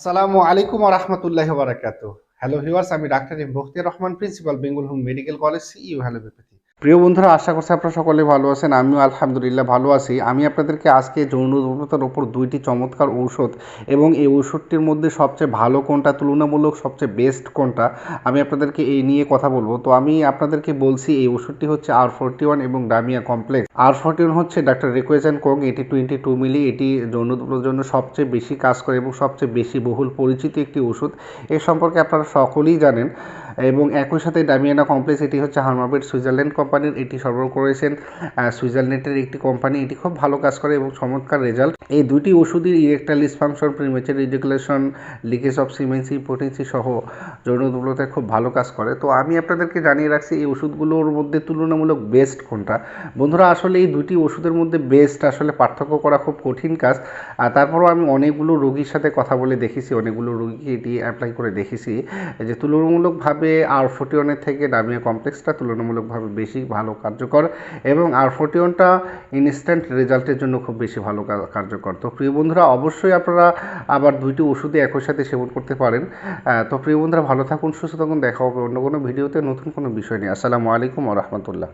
আসসালামু আলাইকুম রহমতুল্লাহ বারাকাত হ্যালো ভিউয়ার্স আমি doctor M Bakhtiar Rahman principal Bengal home medical college CU হ্যালোপ্যাথি প্রিয় বন্ধুরা, আশা করছি আপনারা সকলে ভালো আছেন। আমিও আলহামদুলিল্লাহ ভালো আছি। আমি আপনাদেরকে আজকে যৌন দুর্বলতার ওপর দুইটি চমৎকার ঔষধ এবং এই ঔষধটির মধ্যে সবচেয়ে ভালো কোনটা, তুলনামূলক সবচেয়ে বেস্ট কোনটা, আমি আপনাদেরকে এই নিয়ে কথা বলব। তো আমি আপনাদেরকে বলছি, এই ওষুধটি হচ্ছে আর ফোরটি ওয়ান এবং ডামিয়া কমপ্লেক্স আর ফোরটি ওয়ান হচ্ছে ডাক্তার রিকোয়েশন কোং। এটি টোয়েন্টি টু মিলি, এটি যৌন দুর্বলতার জন্য সবচেয়ে বেশি কাজ করে এবং সবচেয়ে বেশি বহুল পরিচিত একটি ওষুধ এ সম্পর্কে আপনারা সকলেই জানেন। এবং একই সাথে ডামিয়ানা কমপ্লেক্স এটি হচ্ছে হার্মাবেট সুইজারল্যান্ড কোম্পানির, এটি সরবরাহ করেছেন সুইজারল্যান্ডের একটি কোম্পানি, এটি খুব ভালো কাজ করে এবং চমৎকার রেজাল্ট এই দুটি ওষুধের erectile dysfunction premature ejaculation leakage of semen potency সহ যৌন দুর্বলতায় খুব ভালো কাজ করে। তো আমি আপনাদেরকে জানিয়ে রাখছি, এই ওষুধগুলোর মধ্যে তুলনামূলক বেস্ট কোনটা? বন্ধুরা, আসলে এই দুটি ওষুধের মধ্যে বেস্ট আসলে পার্থক্য করা খুব কঠিন কাজ। আর তারপরও আমি অনেকগুলো রোগীর সাথে কথা বলে দেখেছি, অনেকগুলো রোগীকে এটি অ্যাপ্লাই করে দেখেছি। যে তুলনামূলকভাবে আর ফোর্টি ওয়ানের থেকে ডামিয়া কমপ্লেক্সটা তুলনামূলকভাবে বেশি ভালো কার্যকর এবং আর ফোর্টি ওয়ানটা ইনস্ট্যান্ট রেজাল্টের জন্য খুব বেশি ভালো কার্যকর। তো প্রিয় বন্ধুরা, অবশ্যই আপনারা আবার দুইটি ওষুধই একই সাথে সেবন করতে পারেন। তো প্রিয় বন্ধুরা, ভালো থাকুন, সুস্থ থাকুন। দেখা হবে অন্য কোনো ভিডিওতে নতুন কোনো বিষয় নিয়ে। আসসালামু আলাইকুম রহমতুল্লাহ।